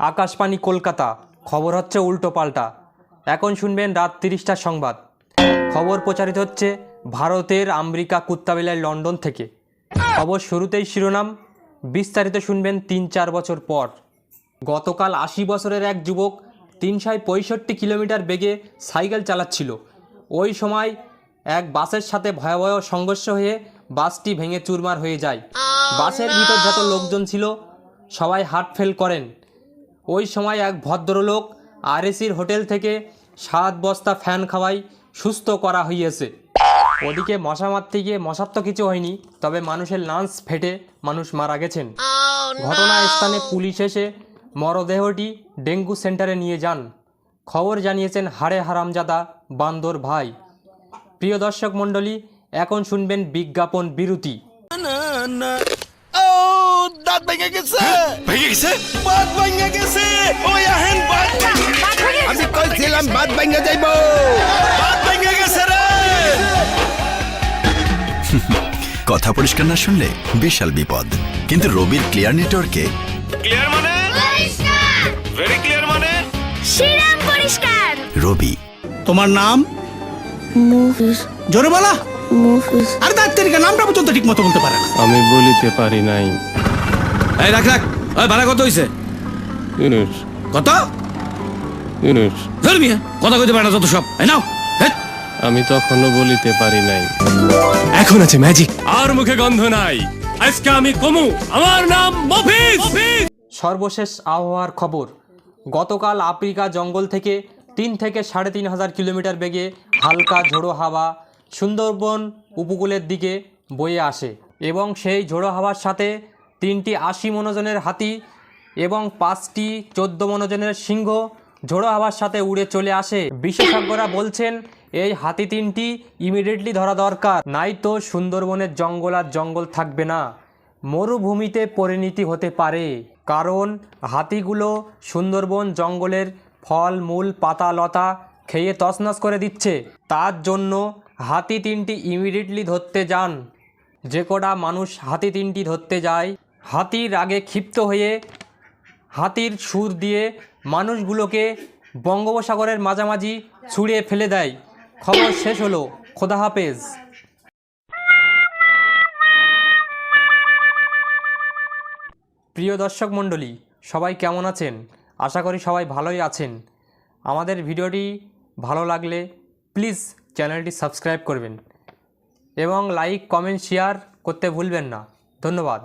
আকাশবাণী কলকাতা। খবর হচ্ছে উল্টো পাল্টা। এখন শুনবেন রাত তিরিশটার সংবাদ। খবর প্রচারিত হচ্ছে ভারতের আমেরিকা কুত্তাবিলায় লন্ডন থেকে। খবর শুরুতেই শিরোনাম। বিস্তারিত শুনবেন তিন চার বছর পর। গতকাল আশি বছরের এক যুবক তিনশো পঁয়ষট্টি কিলোমিটার বেগে সাইকেল চালাচ্ছিল। ওই সময় এক বাসের সাথে ভয়াবহ সংঘর্ষ হয়ে বাসটি ভেঙে চুরমার হয়ে যায়। বাসের ভিতর যত লোকজন ছিল। সবাই হার্ট ফেল করেন। ওই সময় এক ভদ্রলোক আরএসির হোটেল থেকে সাত বস্তা ফ্যান খাওয়াই সুস্থ করা হইয়েছে। ওদিকে মশা মারতে গিয়ে মশার তো কিছু হয়নি তবে মানুষের লাঞ্চ ফেটে মানুষ মারা গেছেন। ঘটনাস্থানে পুলিশ এসে মরদেহটি ডেঙ্গু সেন্টারে নিয়ে যান। খবর জানিয়েছেন হাড়ে হারামজাদা বান্দর ভাই। প্রিয় দর্শক মণ্ডলী এখন শুনবেন বিজ্ঞাপন বিরতি। দাঁত ভেঙে গেছে। ভেঙে গেছে? বাত ভেঙে গেছে। ওই আহেন বাত আমি কইছিলাম বাত ভেঙে যাইব। বাত ভেঙে গেছে রে। কথা পরিষ্কার না শুনলে বিশাল বিপদ। কিন্তু রবির ক্লিয়ার নেটওয়ার্কে ক্লিয়ার মানে? ভেরি ক্লিয়ার মানে? শ্রীরাম পরিষ্কার। রবি। তোমার নাম? মুভিস জোরে বলা। মুভিস আরে দাঁতের নামটা পর্যন্ত ঠিক মতো বলতে পারে না। আমি বলিতে পারি নাই। এই রাখ রাখ। ওই ভাড়া কত হইছে? ইউনুস কত? ইউনুস ধর মিয়া কথা কইতে পারে না যত সব। এই নাও। আমি তখনও বলিতে পারি নাই। এখন আছে ম্যাজিক আর মুখে গন্ধ নাই। আজকে আমি কমু। আমার নাম মফিজ। সর্বশেষ আবহাওয়ার খবর। গতকাল আফ্রিকা জঙ্গল থেকে তিন থেকে সাড়ে তিন হাজার কিলোমিটার বেগে হালকা ঝোড়ো হাওয়া সুন্দরবন উপকূলের দিকে বয়ে আসে এবং সেই ঝোড়ো হাওয়ার সাথে তিনটি আশি মনোজনের হাতি এবং পাঁচটি চোদ্দ মনোজনের সিংহ ঝোড়ো হাওয়ার সাথে উড়ে চলে আসে। বিশেষজ্ঞরা বলছেন, এই হাতি তিনটি ইমিডিয়েটলি ধরা দরকার নাই তো সুন্দরবনের জঙ্গল আর জঙ্গল থাকবে না। মরুভূমিতে পরিণতি হতে পারে, কারণ হাতিগুলো সুন্দরবন জঙ্গলের ফল, মূল, পাতা, লতা খেয়ে তছনছ করে দিচ্ছে। তার জন্য হাতি তিনটি ইমিডিয়েটলি ধরতে যান। যে কটা মানুষ হাতি তিনটি ধরতে যায় হাতির আগে ক্ষিপ্ত হয়ে হাতির সুর দিয়ে মানুষগুলোকে বঙ্গোপসাগরের মাঝামাঝি ছুঁড়ে ফেলে দেয়। খবর শেষ হলো। খোদা হাফেজ। প্রিয় দর্শক মণ্ডলী, সবাই কেমন আছেন? আশা করি সবাই ভালোই আছেন। আমাদের ভিডিওটি ভালো লাগলে প্লিজ চ্যানেলটি সাবস্ক্রাইব করবেন এবং লাইক, কমেন্ট, শেয়ার করতে ভুলবেন না। ধন্যবাদ।